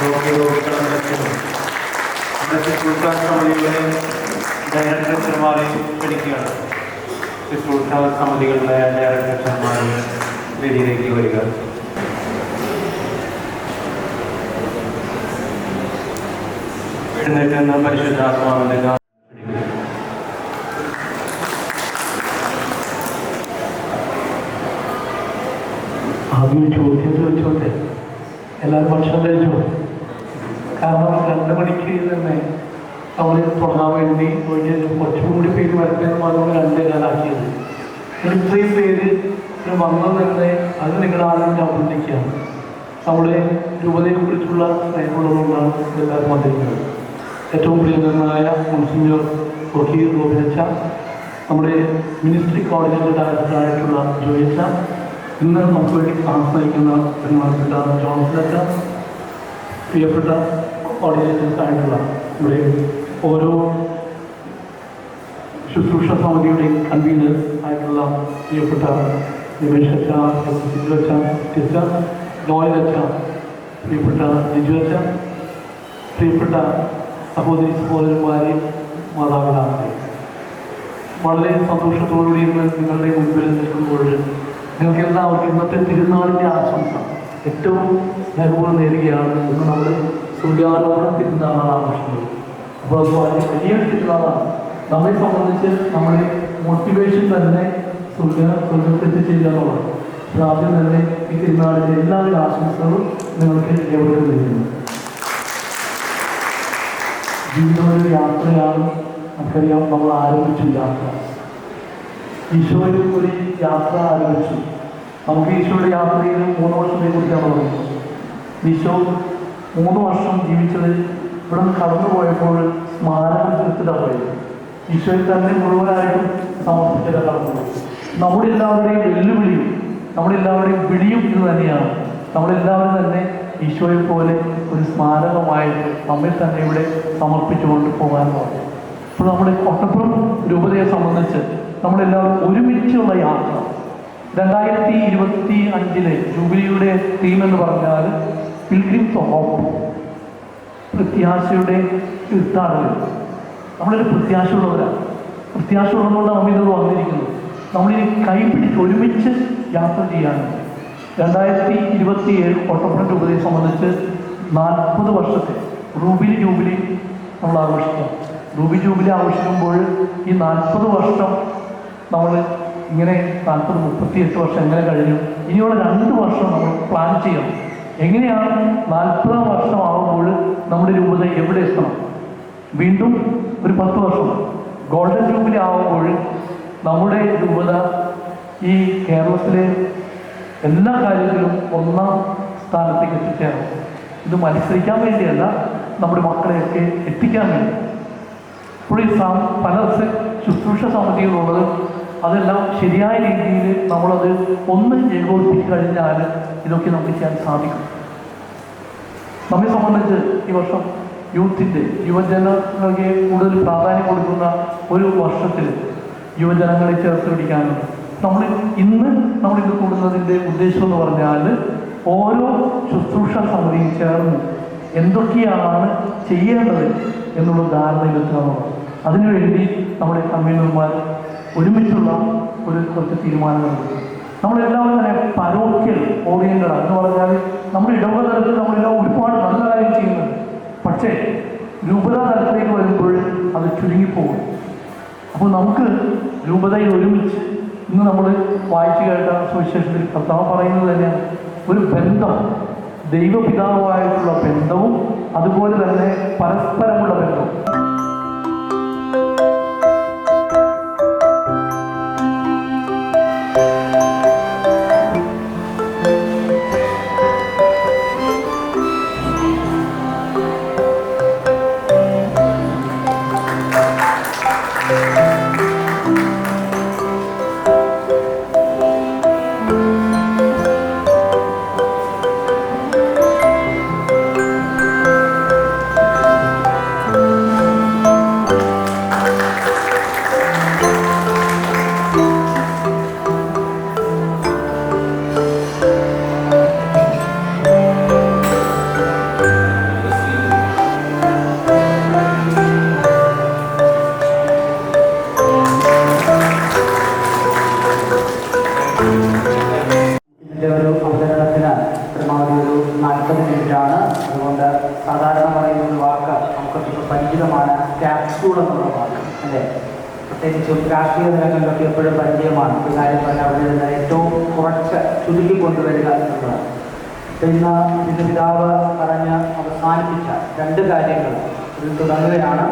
രോഗികളും നിലയ്ക്കുന്നു ഇന്നത്തെ സുൽത്താൻ ഡയറക്ടർമാരെ ക്ഷണിക്കുകയാണ് സുൽത്താൻ സമിതികളുടെ ഡയറക്ടർമാരെ വേദിയിലേക്ക് വരിക. എഴുന്നേറ്റുന്ന പരിശുദ്ധാത്മാവിന്റെ ആദ്യം ചോദ്യം ചോദിച്ചോട്ടെ? എല്ലാവരും ഭക്ഷണം കഴിച്ചോ? കാരണം രണ്ട് മണിക്ക് തന്നെ അവർ തുടങ്ങാൻ വേണ്ടി ഒരു കുറച്ചും കൂടി പേര് വരട്ടെന്ന് പറഞ്ഞുകൊണ്ട് രണ്ട് കാലാക്കിയത് ഇത്രയും പേര് വന്നു തന്നെ അത് നിങ്ങളുടെ ആരും അഭിനന്ദിക്കുകയാണ് നമ്മുടെ രൂപതയെ കുറിച്ചുള്ള സ്നേഹമുള്ളതുകൊണ്ടാണ് എല്ലാവരും വന്നിരിക്കുന്നത്. ഏറ്റവും പ്രിയങ്കരനായ മുൻസിഞ്ഞർ റൊഹീർ ഗോപിനച്ച നമ്മുടെ മിനിസ്ട്രി കോളേജിന്റെ ഡയറക്ടറായിട്ടുള്ള ജോയിച്ച ഇന്ന് നമുക്ക് വേണ്ടി നയിക്കുന്ന ബഹുമാനപ്പെട്ട ജോൺസലച്ച പ്രിയപ്പെട്ട ഓഡിയൻസായിട്ടുള്ള ആയിട്ടുള്ള ഇവിടെ ഓരോ ശുശ്രൂഷ സമിതിയുടെ കൺവീനർ ആയിട്ടുള്ള പ്രിയപ്പെട്ട നിമേഷ് അച്ഛ സിജു അച്ഛ നോയൽ അച്ഛ പ്രിയപ്പെട്ട ജിജു അച്ഛ പ്രിയപ്പെട്ട സഹോദരി സഹോദരന്മാരെ മാതാപിതാക്കളെ. വളരെ സന്തോഷത്തോടുകൂടി നിങ്ങളുടെ മുൻപിൽ നിൽക്കുമ്പോൾ നിങ്ങൾക്ക് എല്ലാവർക്കും ഇന്നത്തെ തിരുനാളിന്റെ ആശംസ. ഏറ്റവും സ്നേഹപൂർവം നേടുകയാണ് ഇന്ന് നമ്മൾ സൂര്യാരോപണം തിരുനാളാണ് ആഘോഷിക്കുന്നത് അപ്പോൾ അത് വളരെ വലിയൊരു തിരുനാളാണ് നമ്മെ സംബന്ധിച്ച് നമ്മുടെ മോട്ടിവേഷൻ തന്നെ സൂര്യ സ്വർഗത്തെത്തി ചെയ്യുക എന്നുള്ളത് അപ്പോൾ ആദ്യം തന്നെ ഈ തിരുനാളിന്റെ എല്ലാ ആശംസകളും നിങ്ങൾക്ക് എവിടെയും നേരുന്നു. ജീവിതം ഒരു യാത്രയാണ്. നമുക്കറിയാം നമ്മൾ ആരംഭിച്ചു യാത്ര. ഈശോയിൽ ഒരു യാത്ര ആരംഭിച്ചു. നമുക്ക് ഈശോയുടെ യാത്രയിൽ മൂന്ന് വർഷത്തെ കുറിച്ചാണ് പറയുന്നത് ഈശോ മൂന്ന് വർഷം ജീവിച്ചത് ഇവിടെ നിന്ന് കടന്നു പോയപ്പോൾ സ്മാരകം തീർത്തിട്ടാണ് പോയത് ഈശോയിൽ തന്നെ മുഴുവനായിട്ടും സമർപ്പിച്ചിട്ട് കടന്നു നമ്മുടെ എല്ലാവരുടെയും വെല്ലുവിളിയും നമ്മുടെ എല്ലാവരുടെയും വിളിയും ഇത് തന്നെയാണ്. നമ്മളെല്ലാവരും തന്നെ ഈശോയെ പോലെ ഒരു സ്മാരകമായി നമ്മിൽ തന്നെ ഇവിടെ സമർപ്പിച്ചുകൊണ്ട് പോകാൻ പറഞ്ഞു. അപ്പോൾ നമ്മുടെ ഒട്ടപ്പുറം രൂപതയെ സംബന്ധിച്ച് നമ്മളെല്ലാവരും ഒരുമിച്ചുള്ള യാത്ര രണ്ടായിരത്തി ഇരുപത്തി അഞ്ചിലെ ജൂബിലിയുടെ തീം എന്ന് പറഞ്ഞാൽ പിൽഗ്രിംസ് ഓഫ് പ്രത്യാശയുടെ തീർത്ഥാടകർ നമ്മളൊരു പ്രത്യാശയുള്ളവരാണ് നമ്മൾ ഇത് വന്നിരിക്കുന്നത് നമ്മളിനി കൈപിടിച്ച് ഒരുമിച്ച് യാത്ര ചെയ്യാനുണ്ട് രണ്ടായിരത്തി ഇരുപത്തി ഏഴ് കോട്ടപ്പുറം രൂപതയെ സംബന്ധിച്ച് നാൽപ്പത് വർഷത്തെ റൂബിലി ജൂബിലി നമ്മൾ ആഘോഷിക്കാം റൂബി ജൂബിലി ആഘോഷിക്കുമ്പോൾ ഈ നാൽപ്പത് വർഷം നമ്മൾ ഇങ്ങനെ നാൽപ്പത് മുപ്പത്തിയെട്ട് വർഷം എങ്ങനെ കഴിഞ്ഞു? ഇനിയുള്ള രണ്ട് വർഷം നമ്മൾ പ്ലാൻ ചെയ്യണം. എങ്ങനെയാണ് നാൽപ്പതാം വർഷം ആകുമ്പോൾ നമ്മുടെ രൂപത എവിടെ എത്തണം? വീണ്ടും ഒരു പത്ത് വർഷം. ഗോൾഡൻ ജൂബിലി ആകുമ്പോൾ നമ്മുടെ രൂപത ഈ കേരളത്തിലെ എല്ലാ കാര്യത്തിലും ഒന്നാം സ്ഥാനത്തേക്ക് എത്തിച്ചേരണം. ഇത് മത്സരിക്കാൻ വേണ്ടിയല്ല നമ്മുടെ മക്കളെയൊക്കെ എത്തിക്കാൻ വേണ്ടി. ഇപ്പോൾ ഈ പല ശുശ്രൂഷ സമിതികളുള്ളത് അതെല്ലാം ശരിയായ രീതിയിൽ നമ്മളത് ഒന്ന് ഏകോപിപ്പിച്ച് കഴിഞ്ഞാൽ ഇതൊക്കെ നമുക്ക് ചെയ്യാൻ സാധിക്കും. നമ്മെ സംബന്ധിച്ച് ഈ വർഷം യൂത്തിന്റെ യുവജനങ്ങൾക്ക് കൂടുതൽ പ്രാധാന്യം കൊടുക്കുന്ന ഒരു വർഷത്തിൽ യുവജനങ്ങളെ ചേർത്ത് പിടിക്കാനുണ്ട് നമ്മൾ ഇന്ന് നമ്മളിത് കൂടുന്നതിന്റെ ഉദ്ദേശം എന്ന് പറഞ്ഞാൽ ഓരോ ശുശ്രൂഷ സമിതിയും ചേർന്ന് എന്തൊക്കെയാണ് ചെയ്യേണ്ടത് എന്നുള്ള ധാരണയിലെത്തുക എന്നുള്ളത് അതിനുവേണ്ടി നമ്മുടെ കമ്മീനർമാർ ഒരുമിച്ചുള്ള ഒരു കുറച്ച് തീരുമാനങ്ങളുണ്ട് നമ്മളെല്ലാവരും തന്നെ പരോക്കിൽ ഓറിയന്റഡ്. എന്ന് പറഞ്ഞാൽ നമ്മുടെ ഇടവക തലത്തിൽ നമ്മളെല്ലാം ഒരുപാട് നല്ല കാര്യം ചെയ്യുന്നുണ്ട്. പക്ഷേ രൂപത തലത്തിലേക്ക് വരുമ്പോൾ അത് ചുരുങ്ങിപ്പോകും. അപ്പോൾ നമുക്ക് രൂപതയിൽ ഒരുമിച്ച് ഇന്ന് നമ്മൾ വായിച്ചു കേട്ട സുവിശേഷത്തിൽ കർത്താവ് പറയുന്നത് തന്നെയാണ്. ഒരു ബന്ധം ദൈവപിതാവുമായിട്ടുള്ള സാധാരണ പറയുന്ന ഒരു വാക്ക് നമുക്കൊക്കെ പരിചിതമാണ്. ക്യാപ്സ്യൂൾ എന്നുള്ള വാക്ക്. അല്ലേ? പ്രത്യേകിച്ചും രാഷ്ട്രീയ തലങ്ങളിലൊക്കെ എപ്പോഴും പരിചയമാണ്. ഒരു കാര്യം പറഞ്ഞാൽ അവിടെ നിന്ന് ഏറ്റവും കുറച്ച് ചുരുക്കി കൊണ്ടുവരിക എന്നുള്ളതാണ്. ഇപ്പൊ ഇന്ന് പിതാവ് പറഞ്ഞ് അവസാനിപ്പിച്ച രണ്ട് കാര്യങ്ങൾ ഇതിൽ തുടങ്ങുകയാണ്.